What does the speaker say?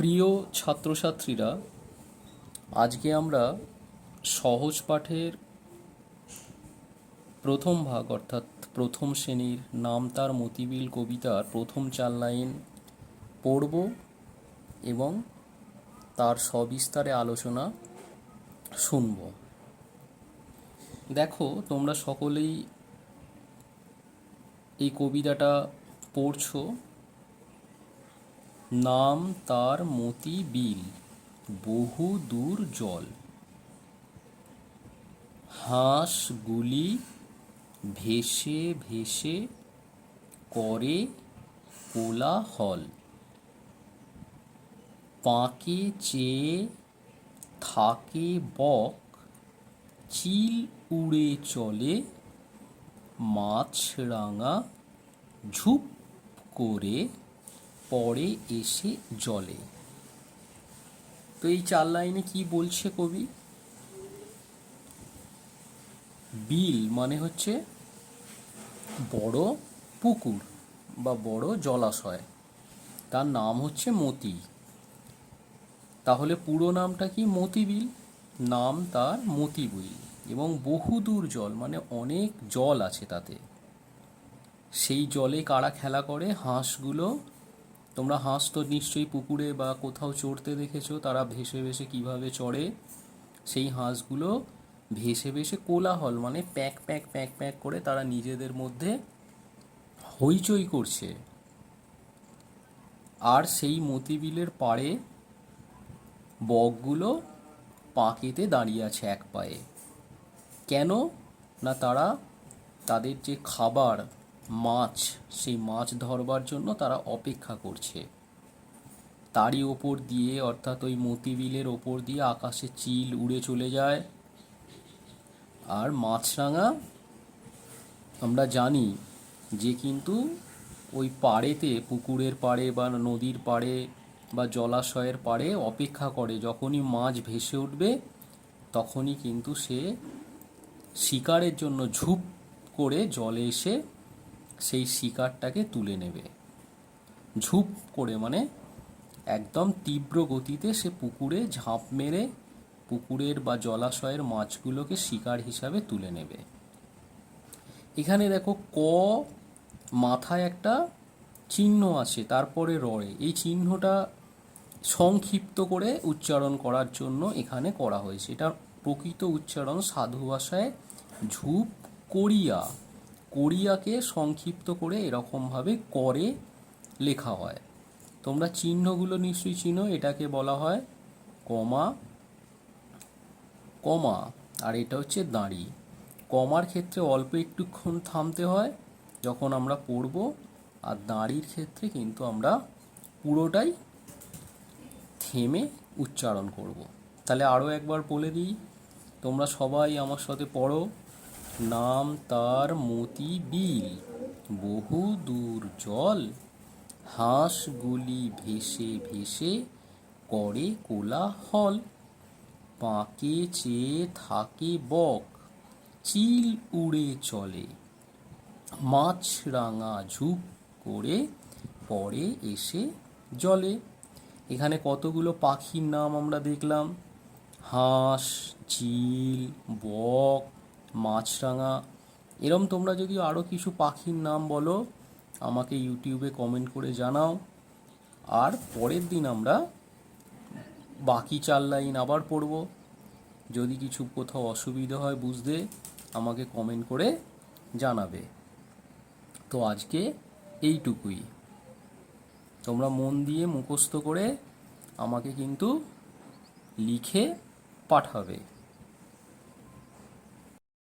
প্রিয় ছাত্রছাত্রীরা, আজকে আমরা সহজ পাঠের প্রথম ভাগ, অর্থাৎ প্রথম শ্রেণির নাম তার মতিবিল কবিতার প্রথম চার লাইন পড়ব এবং তার সবিস্তারে আলোচনা শুনব। দেখো, তোমরা সকলেই এই কবিতাটা পড়ছো। নাম তার মতি বিল, বহু দূর জল। হাঁসগুলি ভেসে ভেসে করে কোলাহল। পাঁকে চেয়ে থাকে বক, চিল উড়ে চলে, মাছরাঙা ঝুপ করে পরে এসে জলে তো এই চার লাইনে কি বলছে কবি? বিল মানে হচ্ছে বড় পুকুর বা বড় জলাশয়। তার নাম হচ্ছে মতি। তাহলে পুরো নামটা কি মতি বিল? নাম তার মতি বিল। এবং বহুদূর জল মানে অনেক জল আছে তাতে। সেই জলে কারা খেলা করে? হাঁসগুলো তোমরা হাঁস তো নিশ্চয়ই পুকুরে বা কোথাও চড়তে দেখেছ, তারা ভেসে ভেসে কীভাবে চড়ে? সেই হাঁসগুলো ভেসে ভেসে কোলাহল মানে প্যাক প্যাক প্যাক প্যাক করে তারা নিজেদের মধ্যে হইচই করছে। আর সেই মতিবিলের পাড়ে বকগুলো পাঁকেতে দাঁড়িয়ে আছে এক পায়ে। কেন? না তারা তাদের যে খাবার মাছ, সেই মাছ ধরবার জন্য তারা অপেক্ষা করছে। তারই ওপর দিয়ে, অর্থাৎ ওই মতিবিলের ওপর দিয়ে আকাশে চিল উড়ে চলে যায়। আর মাছরাঙা, আমরা জানি যে কিন্তু ওই পাড়েতে, পুকুরের পাড়ে বা নদীর পাড়ে বা জলাশয়ের পাড়ে অপেক্ষা করে। যখনই মাছ ভেসে উঠবে, তখনই কিন্তু সে শিকারের জন্য ঝুপ করে জলে এসে সেই শিকারটাকে তুলে নেবে। ঝুপ করে মানে একদম তীব্র গতিতে সে পুকুরে ঝাঁপ মেরে পুকুরের বা জলাশয়ের মাছগুলোকে শিকার হিসাবে তুলে নেবে। এখানে দেখো ক মাথায় একটা চিহ্ন আছে, তারপরে রয়ে। এই চিহ্নটা সংক্ষিপ্ত করে উচ্চারণ করার জন্য এখানে করা হয়েছে। এটার প্রকৃত উচ্চারণ সাধু ভাষায় ঝুপ করিয়া। কোরিয়াকে সংক্ষিপ্ত করে এরকমভাবে করে লেখা হয়। তোমরা চিহ্নগুলো নিশ্চয়ই চিনো, এটাকে বলা হয় কমা কমা, আর এটা হচ্ছে দাঁড়ি। কমার ক্ষেত্রে অল্প একটুক্ষণ থামতে হয় যখন আমরা পড়ব, আর দাঁড়ির ক্ষেত্রে কিন্তু আমরা পুরোটাই থেমে উচ্চারণ করব। তাহলে আরও একবার বলে দিই, তোমরা সবাই আমার সাথে পড়ো। নাম তার মতি বিল। বহু দূর জল, হাঁসগুলি ভেসে ভেসে করে কোলাহল। পাঁকে চেয়ে থাকে বক, চিল উড়ে চলে। মাছরাঙা ঝুপ করে পরে এসে জলে। এখানে কতগুলো পাখির নাম আমরা দেখলাম? হাঁস, চিল, বক মাছরাঙা, এরম তোমরা যদি আরও কিছু পাখির নাম বলো, আমাকে ইউটিউবে কমেন্ট করে জানাও। আর পরের দিন আমরা বাকি চার লাইন আবার পড়ব। যদি কিছু কোথাও অসুবিধা হয় বুঝতে, আমাকে কমেন্ট করে জানাবে। তো আজকে এইটুকুই। তোমরা মন দিয়ে মুখস্থ করে আমাকে কিন্তু লিখে পাঠাবে।